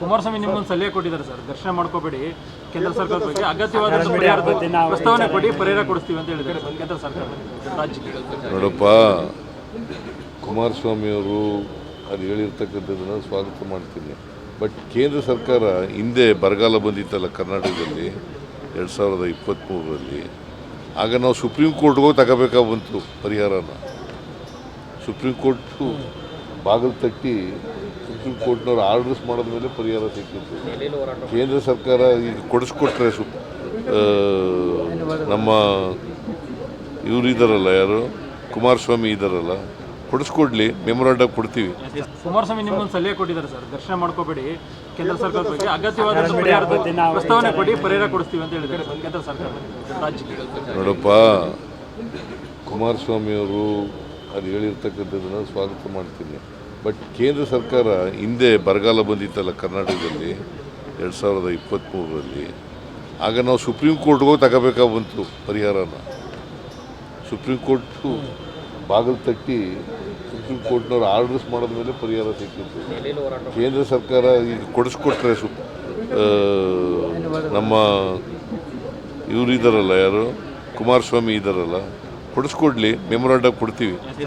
ಕುಮಾರಸ್ವಾಮಿ ನಿಮ್ಮೊಂದು ಸಲಹೆ ಕೊಟ್ಟಿದ್ದಾರೆ ಸರ್. ದರ್ಶನ ಮಾಡ್ಕೋಬೇಡಿ. ಕೇಂದ್ರ ಸರ್ಕಾರದ ಬಗ್ಗೆ ಅಗತ್ಯವಾದ ಪರಿಹಾರದ ಪ್ರಸ್ತಾವನೆ ಕೊಡಿ ಪರಿಹಾರ ಕೊಡಿಸ್ತೀವಿ ಅಂತ ಹೇಳಿದ್ದಾರೆ ಕೇಂದ್ರ ಸರ್ಕಾರ. ರಾಜ್ಯಕ್ಕೆ. ನೋಡಪ್ಪ ಕುಮಾರಸ್ವಾಮಿಯವರು ಅದು ಹೇಳಿರ್ತಕ್ಕಂಥದ್ದನ್ನು ಸ್ವಾಗತ ಮಾಡ್ತೀನಿ. ಬಟ್ ಕೇಂದ್ರ ಸರ್ಕಾರ ಹಿಂದೆ ಬರಗಾಲ ಬಂದಿತ್ತಲ್ಲ ಕರ್ನಾಟಕದಲ್ಲಿ ಎರಡು ಸಾವಿರದ ಇಪ್ಪತ್ತ್ಮೂರರಲ್ಲಿ ಆಗ ನಾವು ಸುಪ್ರೀಂ ಕೋರ್ಟ್ಗೆ ತಗೋಬೇಕಾಗ ಬಂತು ಪರಿಹಾರನ. ಸುಪ್ರೀಂ ಕೋರ್ಟು ಬಾಗಿಲು ತಟ್ಟಿ ಸುಪ್ರೀಂ ಕೋರ್ಟ್ನವ್ರು ಆರ್ಡರ್ಸ್ ಮಾಡಿದ ಮೇಲೆ ಪರಿಹಾರ ಸಿಕ್ಕಿತ್ತು. ಕೇಂದ್ರ ಸರ್ಕಾರ ಈಗ ಕೊಡಿಸ್ಕೊಟ್ರೆ ಸು ನಮ್ಮ ಇವರು ಇದ್ದಾರಲ್ಲ ಯಾರು? ಕುಮಾರಸ್ವಾಮಿ ಇದ್ದಾರಲ್ಲ ಕೊಡಿಸ್ಕೊಡ್ಲಿ ಮೆಮೊರಾಂಡ ಕೊಡ್ತೀವಿ. ಕುಮಾರಸ್ವಾಮಿ ನಿಮ್ಮೊಂದು ಸಲಹೆ ಕೊಟ್ಟಿದ್ದಾರೆ ಸರ್. ದರ್ಶನ ಮಾಡ್ಕೋಬೇಡಿ. ಕೇಂದ್ರ ಸರ್ಕಾರದ ಬಗ್ಗೆ ಅಗತ್ಯವಾದ ಪರಿಹಾರದ ಪ್ರಸ್ತಾವನೆ ಕೊಡಿ ಪರಿಹಾರ ಕೊಡಿಸ್ತೀವಿ ಅಂತ ಹೇಳಿದ್ದಾರೆ ಕೇಂದ್ರ ಸರ್ಕಾರ. ರಾಜ್ಯಕ್ಕೆ ನೋಡಪ್ಪ ಕುಮಾರಸ್ವಾಮಿಯವರು ಅದು ಹೇಳಿರ್ತಕ್ಕಂಥದ್ದನ್ನು ಸ್ವಾಗತ ಮಾಡ್ತೀನಿ. ಬಟ್ ಕೇಂದ್ರ ಸರ್ಕಾರ ಹಿಂದೆ ಬರಗಾಲ ಬಂದಿತ್ತಲ್ಲ ಕರ್ನಾಟಕದಲ್ಲಿ, ಎರಡು ಸಾವಿರದ ಇಪ್ಪತ್ತ್ಮೂರರಲ್ಲಿ ಆಗ ನಾವು ಸುಪ್ರೀಂ ಕೋರ್ಟ್ಗೂ ತಗೋಬೇಕಾಗಿ ಬಂತು ಪರಿಹಾರನ. ಸುಪ್ರೀಂ ಕೋರ್ಟು ಬಾಗಿಲು ತಟ್ಟಿ ಸುಪ್ರೀಂ ಕೋರ್ಟ್ನವ್ರು ಆರ್ಡರ್ಸ್ ಮಾಡಿದ ಮೇಲೆ ಪರಿಹಾರ ಸಿಕ್ಕಿತ್ತು. ಕೇಂದ್ರ ಸರ್ಕಾರ ಈಗ ಕೊಡಿಸ್ಕೊಟ್ರೆ ಸು ನಮ್ಮ ಇವರು ಇದ್ದಾರಲ್ಲ ಯಾರು? ಕುಮಾರಸ್ವಾಮಿ ಇದ್ದಾರಲ್ಲ ಕೊಡಿಸ್ಕೊಡ್ಲಿ ಮೆಮೊರಾಂಡಮ್ ಕೊಡ್ತೀವಿ.